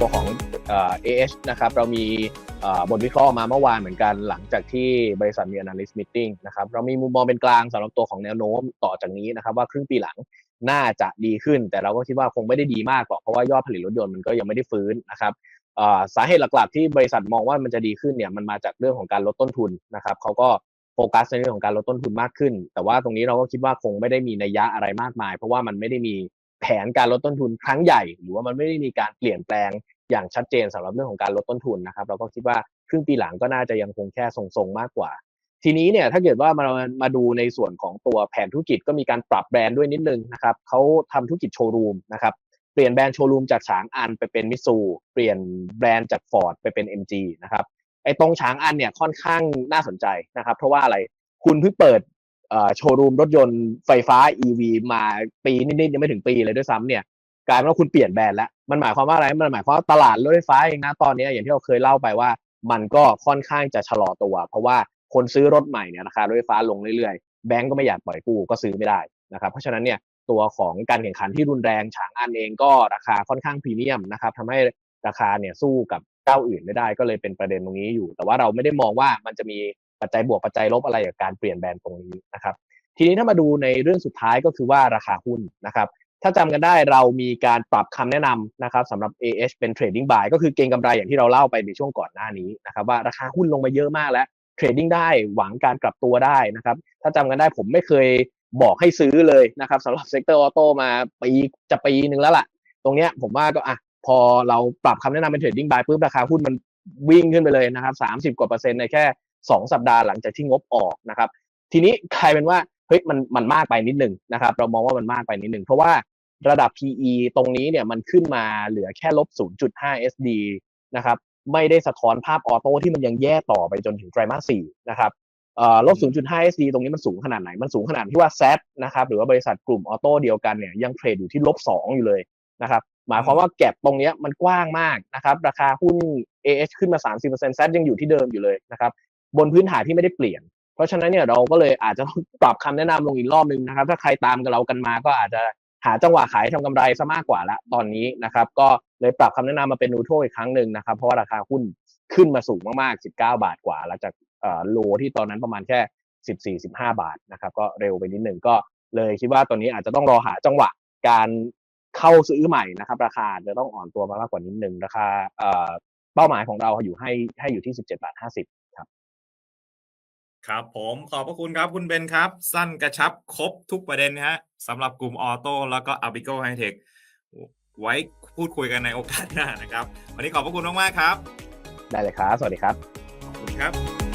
ตัวของเอ่อ AH นะครับเรามีบทวิเคราะห์มาเมื่อวานเหมือนกันหลังจากที่บริษัทมี analyst meeting นะครับเรามีมุมมองเป็นกลางสำหรับตัวของแนวโน้มต่อจากนี้นะครับว่าครึ่งปีหลังน่าจะดีขึ้น แต่เราก็คิดว่าคงไม่ได้ดีมากหรอกเพราะว่ายอดผลิตรถยนต์มันก็ยังไม่ได้ฟื้นนะครับสาเหตุหลักๆ ที่บริษัทมองว่ามันจะดีขึ้นเนี่ยมันมาจากเรื่องของการลดต้นทุนนะครับเขาก็โฟกัสในเรื่องของการลดต้นทุนมากขึ้น แต่ว่าตรงนี้เราก็คิดว่าคงไม่ได้มีนัยยะอะไรมากมาย เพราะว่ามันไม่ได้มี แผนการลดต้นทุนครั้งใหญ่ หรือว่ามันไม่ได้มีการเปลี่ยนแปลงอย่างชัดเจนสำหรับเรื่องของการลดต้นทุนนะครับ เราก็คิดว่าครึ่งปีหลังก็น่าจะยังคงแค่ทรงๆมากกว่า ทีนี้เนี่ยถ้าเกิดว่ามามาดูในส่วนของตัวแผนธุรกิจก็มีการปรับแบรนด์ด้วยนิดนึงนะครับเขาทำธุรกิจโชว์รูมนะครับเปลี่ยนแบรนด์โชว์รูมจากฉางอันไปเป็นมิซูเปลี่ยนแบรนด์จากฟอร์ดไปเป็น MG นะครับไอ้ตรงฉางอันเนี่ยค่อนข้างน่าสนใจนะครับ เพราะว่าอะไรคุณเพิ่งเปิด โชว์รูมรถยนต์ไฟฟ้า EV มาปีนิดๆยังไม่ถึงปีเลยด้วยซ้ำเนี่ยกลายเป็นว่าคุณเปลี่ยนแบรนด์แล้ว มันหมายความว่าอะไร มันหมายความว่าตลาดรถไฟฟ้าเองนะตอนนี้อย่างที่เราเคยเล่าไปว่า มันก็ค่อนข้างจะชะลอตัว เพราะว่าคนซื้อรถใหม่เนี่ยราคารถไฟฟ้าลงเรื่อยๆ แบงก์ก็ไม่อยากปล่อยกู้ก็ซื้อไม่ได้นะครับเพราะฉะนั้นเนี่ยตัวของการแข่งขันที่รุนแรงฉางอันเองก็ราคาค่อนข้างพรีเมียมนะครับทำให้ราคาเนี่ยสู้กับเจ้าอื่นไม่ได้ก็เลยเป็นประเด็นตรงนี้อยู่ แต่ว่าเราไม่ได้มองว่ามันจะมี ปัจจัยบวกปัจจัยลบอะไรกับการเปลี่ยนแบรนด์ตรงนี้นะครับ ทีนี้ถ้ามาดูในเรื่องสุดท้ายก็คือว่าราคาหุ้นนะครับ ถ้าจำกันได้เรามีการปรับคำแนะนำนะครับสำหรับ AH เป็น trading buy ก็คือเก็งกำไรอย่างที่เราเล่าไปในช่วงก่อนหน้านี้นะครับว่าราคาหุ้นลงมาเยอะมากแล้วเทรดดิ้งได้หวังการกลับตัวได้นะครับ ถ้าจำกันได้ผมไม่เคยบอกให้ซื้อเลยนะครับสำหรับเซกเตอร์ออโต้มาปีจะปีหนึ่งแล้วล่ะ ตรงเนี้ยผมว่าก็อะพอเราปรับคำแนะนำเป็นเทรดดิ้งบายปุ๊บราคาหุ้นมันวิ่งขึ้นไปเลยนะครับสามสิบกว่าเปอร์เซ็นต์ในแค่ สองสัปดาห์หลังจากที่งบออกนะครับ ทีนี้กลายเป็นว่าเฮ้ยมันมันมากไปนิดหนึ่งนะครับ เรามองว่ามันมากไปนิดหนึ่งเพราะว่าระดับ PE ตรงนี้เนี่ยมันขึ้นมาเหลือแค่ลบ 0.5 SD นะครับไม่ได้สะท้อนภาพออโต้ที่มันยังแย่ต่อไปจนถึงไตรมาส4นะครับลบ 0.5 SD ตรงนี้มันสูงขนาดไหน มันสูงขนาดที่ว่า Z นะครับหรือว่าบริษัทกลุ่มออโต้เดียวกันเนี่ยยังเทรดอยู่ที่ลบ 2 อยู่เลยนะครับหมายความว่าแก็บตรงนี้มันกว้างมากนะครับราคาหุ้น AH ขึ้นมา 30% Z ยังอยู่ที่เดิมอยู่เลยนะครับ บนพื้นฐานที่ไม่ได้เปลี่ยน เพราะฉะนั้นเนี่ยเราก็เลยอาจจะต้องปรับคำแนะนำลงอีกรอบนึงนะครับ ถ้าใครตามกับเรากันมาก็อาจจะหาจังหวะขายทำกำไรซะมากกว่าละตอนนี้นะครับ ก็เลยปรับคำแนะนำมาเป็นนูโทอีกครั้งหนึ่งนะครับ เพราะว่าราคาหุ้นขึ้นมาสูงมากๆ 19 บาทกว่าหลังจากโลที่ตอนนั้นประมาณแค่ 14 15 บาทนะครับ ก็เร็วไปนิดหนึ่งก็เลยคิดว่าตอนนี้อาจจะต้องรอหาจังหวะการเข้าซื้อใหม่นะครับ ราคาจะต้องอ่อนตัวมามากกว่านิดหนึ่งราคาเป้าหมายของเราอยู่ให้ให้อยู่ที่ 17บาท50ครับ ครับผมขอบพระคุณครับคุณเบนครับ สั้นกระชับครบทุกประเด็นนะฮะสำหรับกลุ่มออโต้แล้วก็อาบิโกไฮเทคไว้พูดคุยกันในโอกาสหน้านะครับ วันนี้ขอบพระคุณมากๆครับ ได้เลยครับ สวัสดีครับ ขอบคุณครับ